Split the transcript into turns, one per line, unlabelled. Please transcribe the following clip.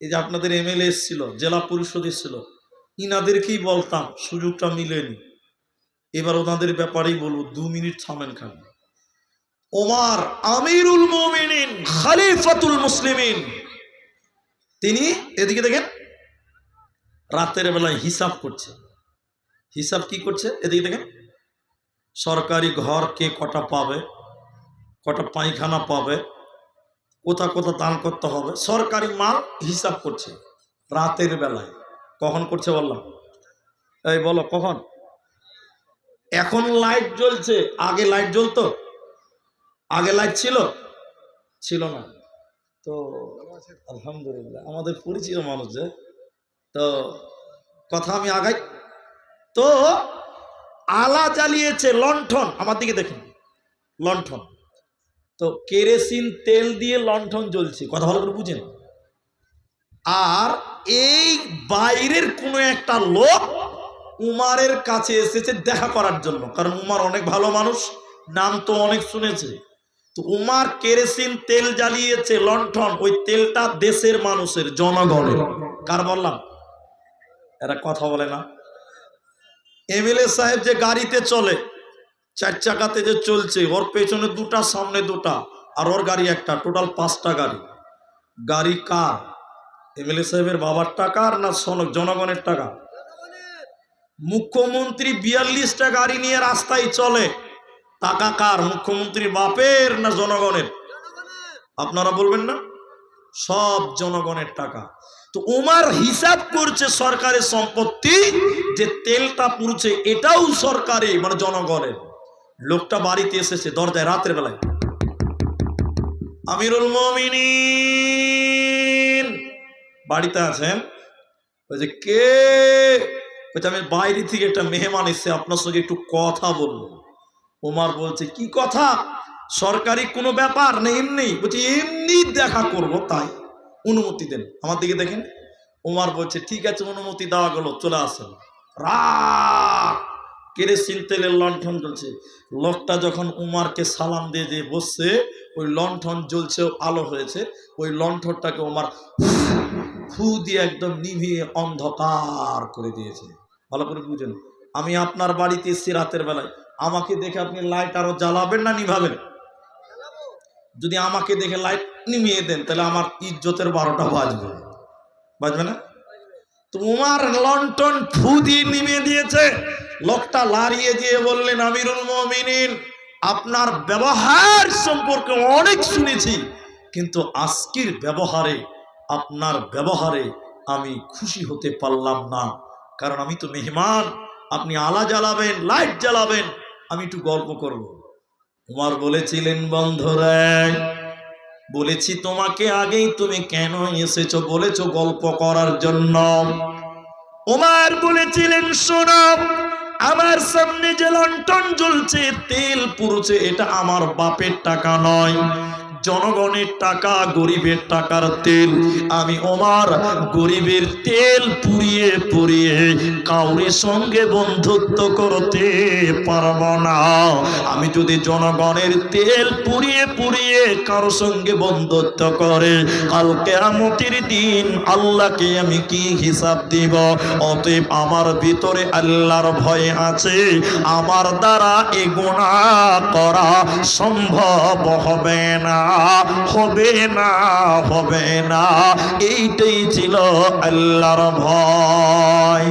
এই যে আপনাদের এমএলএ এসছিল, জেলা পরিষদ এসছিল, ইনাদেরকেই বলতাম, সুযোগটা মিলেনি। এবার ওনাদের ব্যাপারেই বলব, দু মিনিট থামেন খান। ওমার আমিরুল মোমিনিন, খালিফাতুল মুসলিমিন। তিনি এদিকে দেখেন, রাতের বেলায় হিসাব করছে। হিসাব কি করছে? এদিকে দেখেন, সরকারি ঘর কে কটা পাবে? কটা পায়খানা পাবে? কোথা কোথা দান করতে হবে, সরকারি মাল হিসাব করছে রাতের বেলায়। কখন করছে বললাম? এই বলো, কখন? এখন লাইট জ্বলছে। আগে লাইট জ্বলতো? আগে লাইট ছিল? ছিল না। তো আলহামদুলিল্লাহ, আমাদের পরিচিত মানুষ যে, তো কথা আমি আগাই। তো আলা জ্বালিয়েছে লণ্ঠন। আমার দিকে দেখুন। লণ্ঠন। তো কেরোসিন তেল দিয়ে লণ্ঠন জ্বলছে। কথা ভালো করে বুঝেন। আর এই বাইরের কোনো একটা লোক উমারের কাছে এসেছে দেখা করার জন্য। কারণ উমার অনেক ভালো মানুষ, নাম তো অনেক শুনেছে। তো উমার কেরোসিন তেল জ্বালিয়েছে লণ্ঠন, ওই তেলটা দেশের মানুষের, জনগণের। কার বললাম? এরা কথা বলে না। এমএলএ সাহেব যে গাড়িতে চলে চার চাকাতে যে চলছে, ওর পেছনে দুটা, সামনে দুটা, আর ওর গাড়ি একটা, টোটাল পাঁচটা গাড়ি। গাড়ি কার? এমএলএ সাহেবের বাবার টাকা আর না জনগণের টাকা? মুখ্যমন্ত্রী বিয়াল্লিশটা গাড়ি নিয়ে রাস্তায় চলে। টাকা কার? মুখ্যমন্ত্রী বাপের না জনগণের? আপনারা বলবেন না? সব জনগণের টাকা। তো উমার হিসাব করছে সরকারের সম্পত্তি যে তেলটা পুড়ছে, এটাও সরকারি মানে জনগণের। লোকটা বাড়িতে এসেছে দরজায় রাতের বেলায়। আমিরুল মমিনিন। বাড়িতে আছেন? যে কে? বলছে আমি বাইরে থেকে একটা মেহমান এসছে, আপনার সঙ্গে একটু কথা বলব। ওমার বলছে, কি কথা? সরকারি কোনো ব্যাপার না এমনি? বলছি, এমনি দেখা করব, তাই। অনুমতি দেন, আমার দিকে দেখেন। ওমার বলছে, ঠিক আছে, অনুমতি দেওয়া গেল, চলে আসেন। রাত! কেরোসিন তেলের লণ্ঠন জ্বলছে। লোকটা যখন উমারকে সালাম দিয়ে দিয়ে বসছে, ওই লণ্ঠন জ্বলছে আলো হয়েছে। ওই লণ্ঠনটাকে উমার ফু দিয়ে একদম নিভিয়ে অন্ধকার করে দিয়েছে। ভালো করে বুঝেন, আমি আপনার বাড়িতে এসেছি রাতের বেলায়। আমাকে দেখে আপনি লাইট আরও জ্বালাবেন না নিভাবেন? যদি আমাকে দেখে লাইট নিমিয়ে দেন, তাহলে আমার ইজ্জতের বারোটা বাজবে। বাজবে না? তোমার লন্ঠন ফু দিয়ে নিমিয়ে দিয়েছে। লোকটা লাড়িয়ে দিয়ে বললেন, আমিরুল মমিনিন, আপনার ব্যবহার সম্পর্কে অনেক শুনেছি, কিন্তু আজকের ব্যবহারে, আপনার ব্যবহারে আমি খুশি হতে পারলাম না। কারণ আমি তো মেহমান, আপনি আলা জ্বালাবেন, লাইট জ্বালাবেন, আমি একটু গল্প করব। উমার বলেছিলেন, বন্ধুরা, বলেছি তোমাকে আগেই তুমি কেন এসেছ, বলেছ গল্প করার জন্য। উমার বলেছিলেন, শোনো আমার সামনে যে লন্ঠন জ্বলছে তেল পুরুছে এটা আমার বাপের টাকা নয়। জনগণের টাকা, গরিবের টাকার তেল। আমি ওমার গরিবের তেল পুড়িয়ে পুড়িয়ে কাউরের সঙ্গে বন্ধুত্ব করতে পারব না। আমি যদি জনগণের তেল পুড়িয়ে পুড়িয়ে কারও সঙ্গে বন্ধুত্ব করে কালকে আমতির দিন আল্লাহকে আমি কি হিসাব দিব? অতএব আমার ভিতরে আল্লাহর ভয় আছে। আমার দ্বারা এ গুণা করা সম্ভব হবে না। হবে না হবে না। এইটাই ছিল আল্লাহর ভয়।